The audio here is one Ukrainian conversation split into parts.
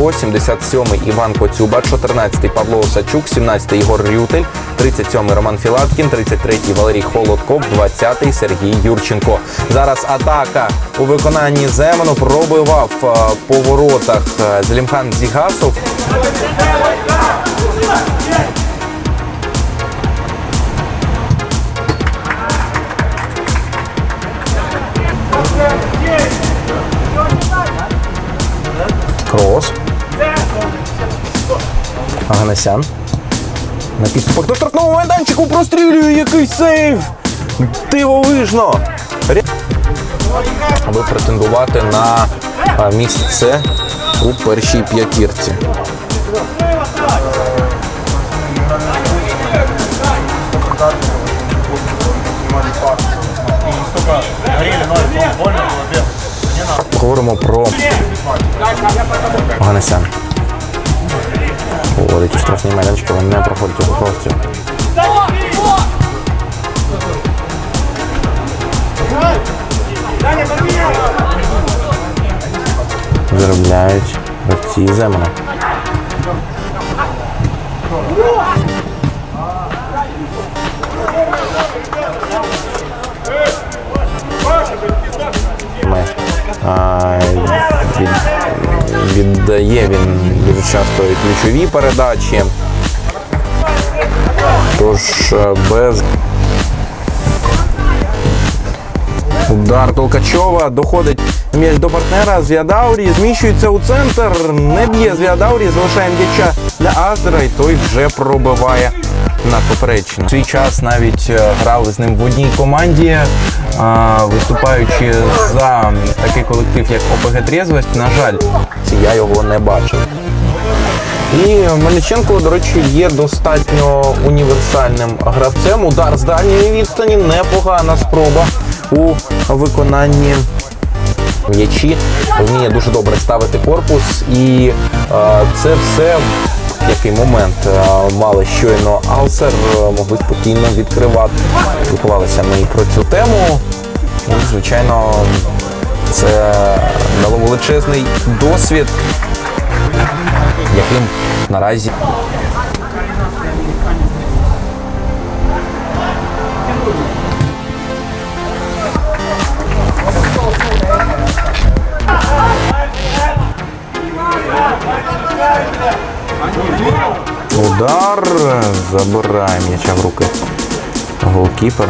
Грицько, 77-й Іван Коцюба, 14-й Павло Осачук, 17-й Ігор Рютель, 37-й Роман Філаткін, 33-й Валерій Холодков, 20-й Сергій Юрченко. Зараз атака у виконанні Земану пробивав в по воротах е, Зелімхан Зігасов. Аганесян. На підступах до штрафного майданчику прострілює який сейв! Дивовижно! Аби претендувати на місце у першій п'ятірці. Говоримо про Ганесян. Вводить у штрафні майданчики, але не проходить у простріл. Заробляють гравці Земана. Ми, а, від, віддає він дуже часто і ключові передачі. Тож е, без удар Толкачова доходить м'яч до партнера. Зв'ядаурі зміщується у центр. Не б'є Зв'ядаурі, залишає м'яча для Аздера, і той вже пробиває на поперечину. Свій час навіть е, грали з ним в одній команді, виступаючи за такий колектив, як ОПГ Трезвость. На жаль, я його не бачив. І Мельниченко, до речі, є достатньо універсальним гравцем. Удар з дальньої відстані непогана спроба у виконанні м'ячі. Вміє дуже добре ставити корпус, і е, це все в який момент е, мали щойно Алсер, е, могли спокійно відкривати. Спілкувалися ми про цю тему. І, звичайно, це дало величезний досвід яким наразі удар забирає м'яча в руки голкіпер.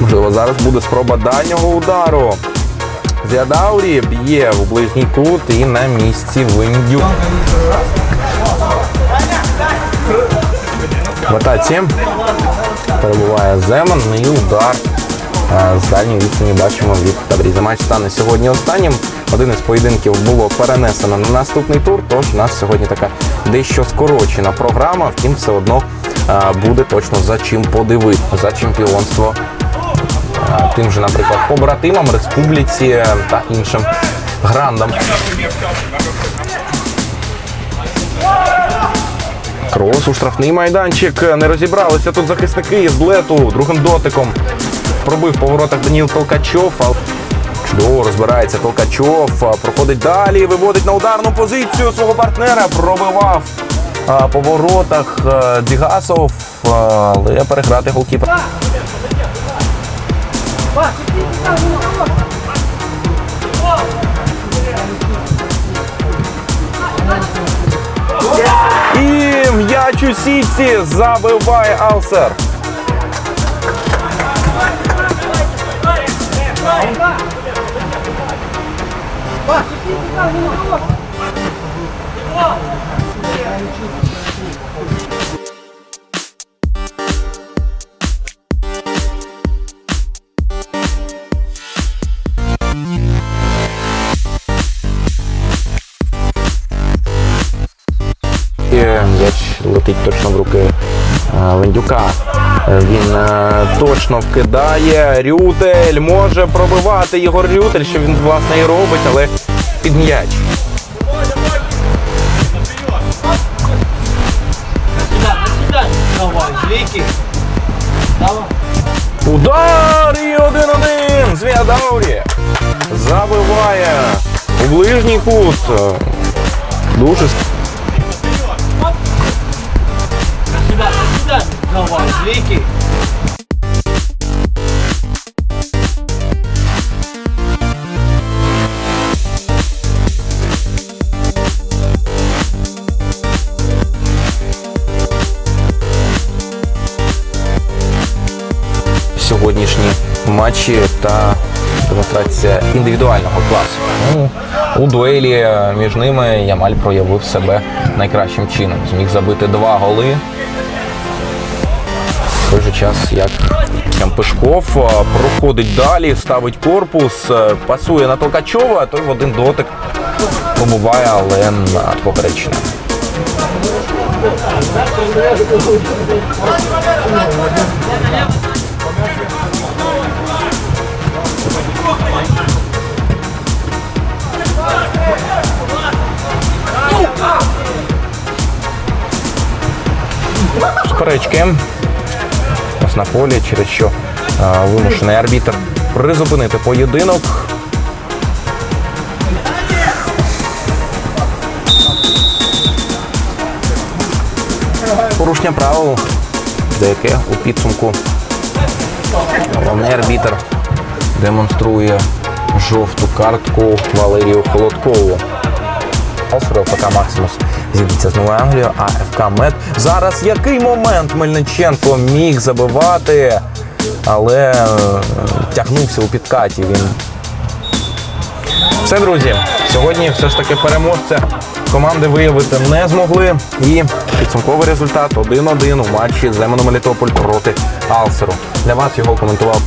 Можливо, зараз буде спроба дальнього удару. Зядаурі б'є в ближній кут і на місці Виндюк. В атаці перебуває Земан і удар. е, З дальньої відстані бачимо від Табріза. Матч стане сьогодні останнім. Один із поєдинків було перенесено на наступний тур, тож у нас сьогодні така дещо скорочена програма, втім, все одно е, буде точно за чим подивитися за чемпіонство е, тим же, наприклад, побратимам, республіці та іншим грандам. Крос у штрафний майданчик. Не розібралися тут захисники з лету другим дотиком. Пробив по воротах Даніл Толкачов. Чудово розбирається Толкачов. Проходить далі, виводить на ударну позицію свого партнера. Пробивав по воротах Дігасов, але переграти голкіпер. М'яч забиває Алсер. Е, Він е, точно вкидає. Рютель може пробивати Єгор Рютель, що він власне і робить, але під м'яч. Удар і 1-1. Звіадаурі забиває у ближній кут. Дуже Ліки. сьогоднішні матчі та демонстрація індивідуального класу. Ну, у дуелі між ними Ямаль проявив себе найкращим чином. Зміг забити два голи. Той же час, як Пешков проходить далі, ставить корпус, пасує на Толкачова, той в один дотик пробуває, але над поперечним. Суперечки. Ось на полі, через що а, вимушений арбітр призупинити поєдинок. Порушення правил, деяке у підсумку. Головний арбітр демонструє жовту картку Валерію Холодкову. Алсфорд ФК Максимус зійдеться з Новою Англією, а ФК Мед. Зараз який момент Мельниченко міг забивати, але е, тягнувся у підкаті. Він все, друзі. Сьогодні все ж таки переможця команди виявити не змогли. І підсумковий результат 1-1 у матчі Земено Мелітополь проти Алсеру. Для вас його коментував